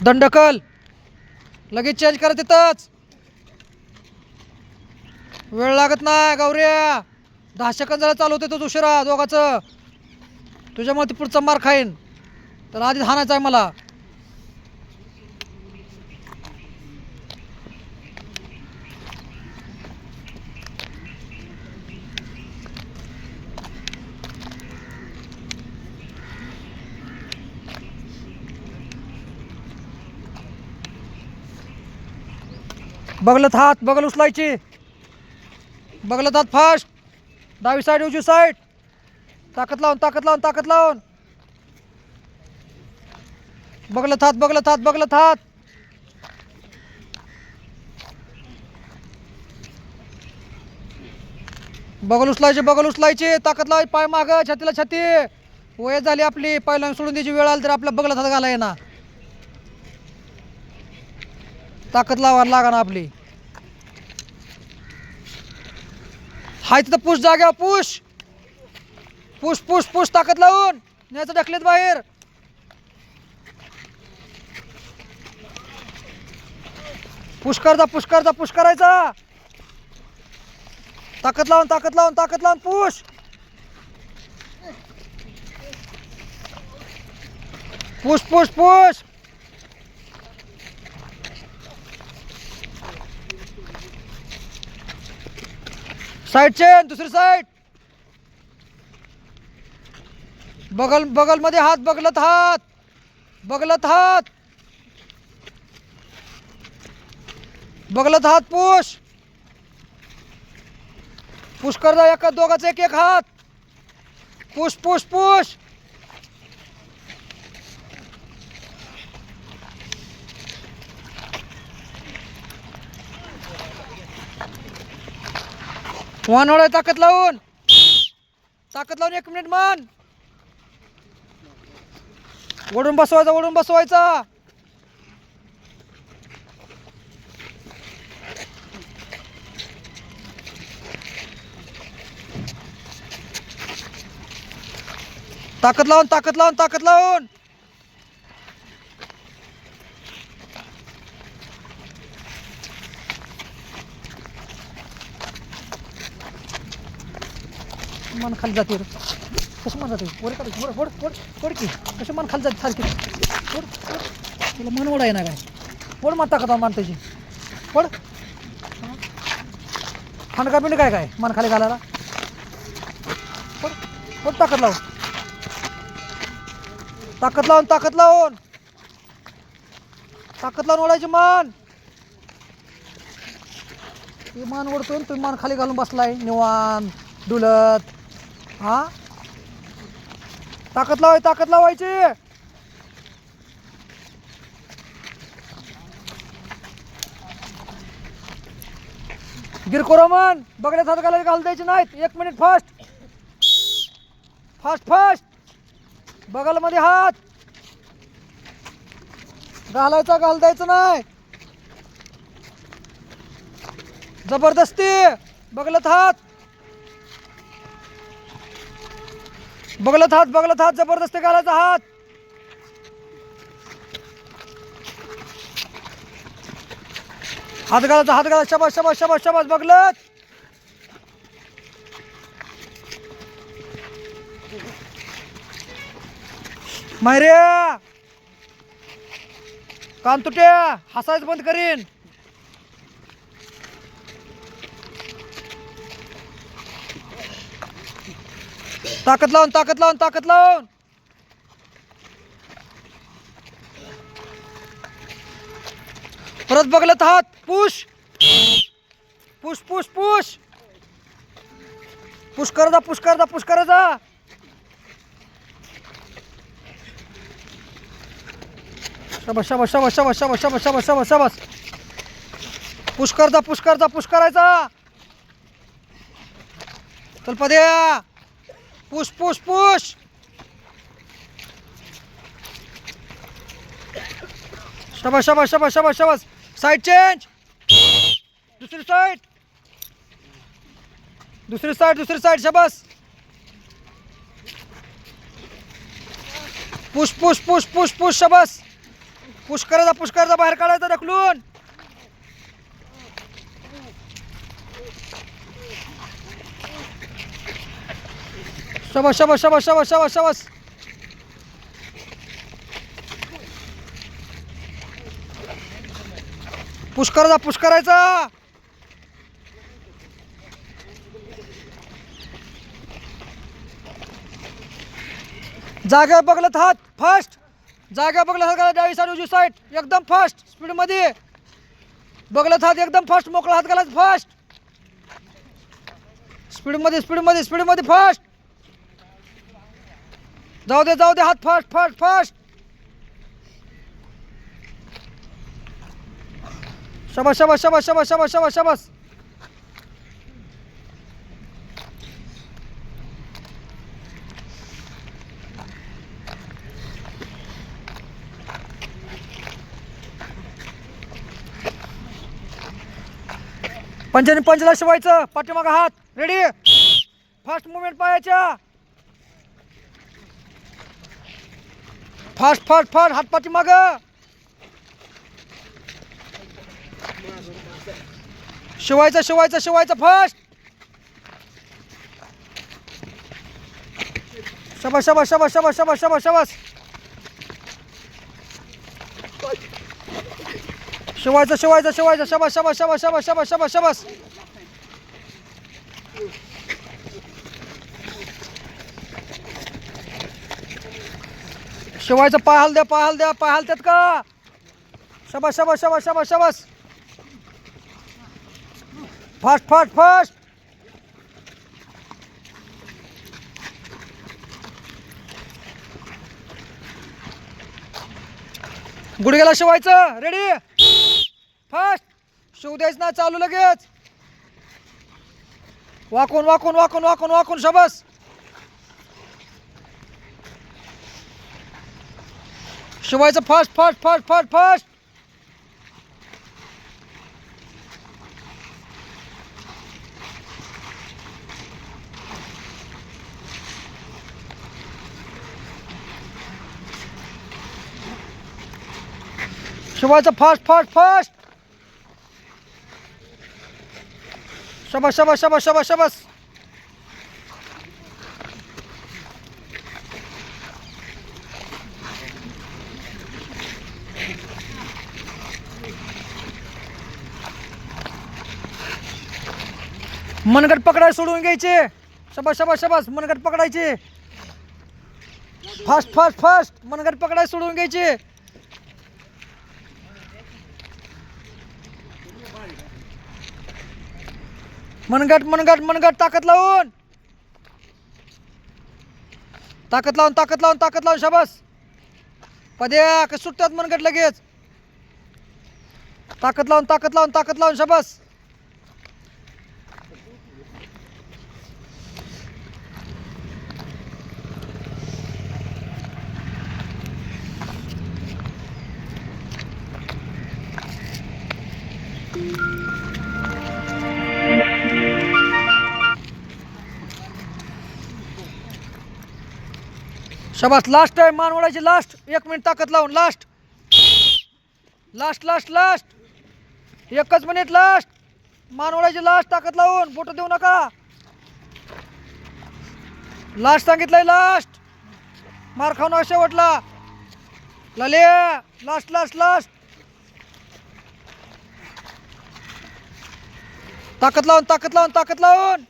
दंडकल लगेच चेंज करा तिथंच. वेळ लागत नाही गौऱ्या. दहा सेकंद झालं चालू होते तो उशिरा दोघाचं. तुझ्यामुळे ती पुढचा मार खाईन. तर आधीच हाणायचा आहे मला. बगलत हात बगल उचलायचे. बगलत हात फास्ट डावी साईड उजवी साईड ताकद लावून ताकद लावून ताकद लावून. बगलत हात बगलत हात बगलत हात. बगल उचलायचे बगल उचलायचे. ताकद लावायची पाय माग छातीला छाती. वय झाली आपली पहिल्यांदा सोडून द्यायची वेळ आली तर आपल्या बगलत हात घालाय ना ताकद लावायला लागा ना आपली. हाय तिथं पुश जाग्या पुश! पुश पुश पुश ताकद लावून. न्यायचं ढकलेत बाहेर. पुश करता पुश करता पुश करायचा. ताकद लावून ताकद लावून ताकद लावून push! Push push push! Side change दुसरी साईड बगल बगलमध्ये हात बगलत हात. बगलत हात. बगलत हात पुश पुश कर एका दोघाचा एक एक हात. पुश पुश पुश वन ओढाय ताकद लावून. ताकद लावून एक मिनिट मान. ओढून बसवायचा ओढून बसवायचा. ताकद लावून ताकद लावून ताकद लावून. मान खाली जाते रे. कसं मान जाते? वर काढ वर वर वर वर की. कसं मान खाली जाते सारखी. वर तुला मन ओढाय ना काय वर मान ताकद मान त्याची पड खंडका पिंड काय काय? मान खाली घालायला? पड पड ताकद लावून ताकद लावून ताकद लावून. ताकद लावून ओढायची मान. मान ओढतोय तुम्ही मान खाली घालून बसलाय. निवान डुलत. हा? ताकद लावाय ताकद लावायची. गिरकोरोमन बगड्यात हात घालायला घाल द्यायचे नाहीत. एक मिनिट फास्ट फास्ट फास्ट बगलमध्ये हात. घालायचा घाल द्यायचं नाही. जबरदस्ती. बगलत हात. बगलत हात बगलत हात जबरदस्ती घालायचा हात. हात घालायचा हात घाला शबास शबास शबास शबास बगलत. मायऱ्या. कान तुट्या हसायचं बंद करीन. ताकद लावून ताकद लावून ताकद लावून. परत बघलत हात push. Push push push. Push कर जा पुश कर जा पुश कर जा. शाबास शाबास शाबास शाबास शाबास शाबास शाबास शाबास शाबास. पुश जा पुश जा पुश चल पद्या. पुश पुश पुश शाबास शाबास शाबास शाबास शाबास साईड चेंज दुसरी साईड दुसरी साईड दुसरी साईड शाबास push push push push push शाबास पुश करायचा पुश करायचा बाहेर काढायचा ढकलून. शबास शबास शबास शबास शबास शबास. पुश करायचा पुश करायचा. जागा बघलत हात फास्ट जागा बघलत हात घाला डावी साईड उजवी साईड एकदम फास्ट स्पीडमध्ये बघलत हात एकदम फास्ट मोकळा हात घालायचा फास्ट स्पीडमध्ये स्पीडमध्ये स्पीडमध्ये फास्ट जाऊ दे जाऊ दे हात फास्ट फास्ट फास्ट. शबस शबस शबस शबस शबस शबस शबस. पंचाने पंचला शिवायचं. पाठीमागं हात. रेडी फास्ट मुवमेंट पायाच्या. फास्ट फास्ट फास्ट हात पाठीमागं शिवायचं शिवायचं शिवायचं फास्ट शबास शबास शबास शबास शबास शबास शबास शिवायचं शिवायचं शिवायचं शबास शबास शबास शबास शबास शबास शबास शिवायचं पाहाल द्या पाहाल द्या पाहाल त्यात का? शबास शबास शबास शबास शबास. फास्ट फास्ट फास्ट गुडघ्याला शिवायचं. रेडी फास्ट शिव द्यायचं ना चालू लगेच. वाकून वाकून वाकून वाकून वाकून शबस. She Shiwai's a push, push, push, push, push. She Shiwai's a push, push, push. Shabas, shabas, shabas, shabas, shabas. मनगट पकडाय सोडून घ्यायचे. शबास शबास शबास मनगट पकडायचे. फास्ट फास्ट फास्ट मनगट पकडाय सोडून घ्यायचे. मनगट मनगट मनगट ताकद लावून. ताकद लावून ताकद लावून ताकद लावून शबास. पद्या सुटतात मनगट लगेच. ताकद लावून ताकद लावून ताकद लावून शबास. शबास लास्ट आहे मान लास्ट एक मिनिट ताकद लावून लास्ट लास्ट लास्ट लास्ट एकच मिनिट लास्ट मान लास्ट ताकद लावून बोट देऊ नका. लास्ट सांगितलंय लास्ट मार खाऊन शेवटला. लले लास्ट लास्ट लास्ट ताकद लावून ताकद लावून ताकद लावून.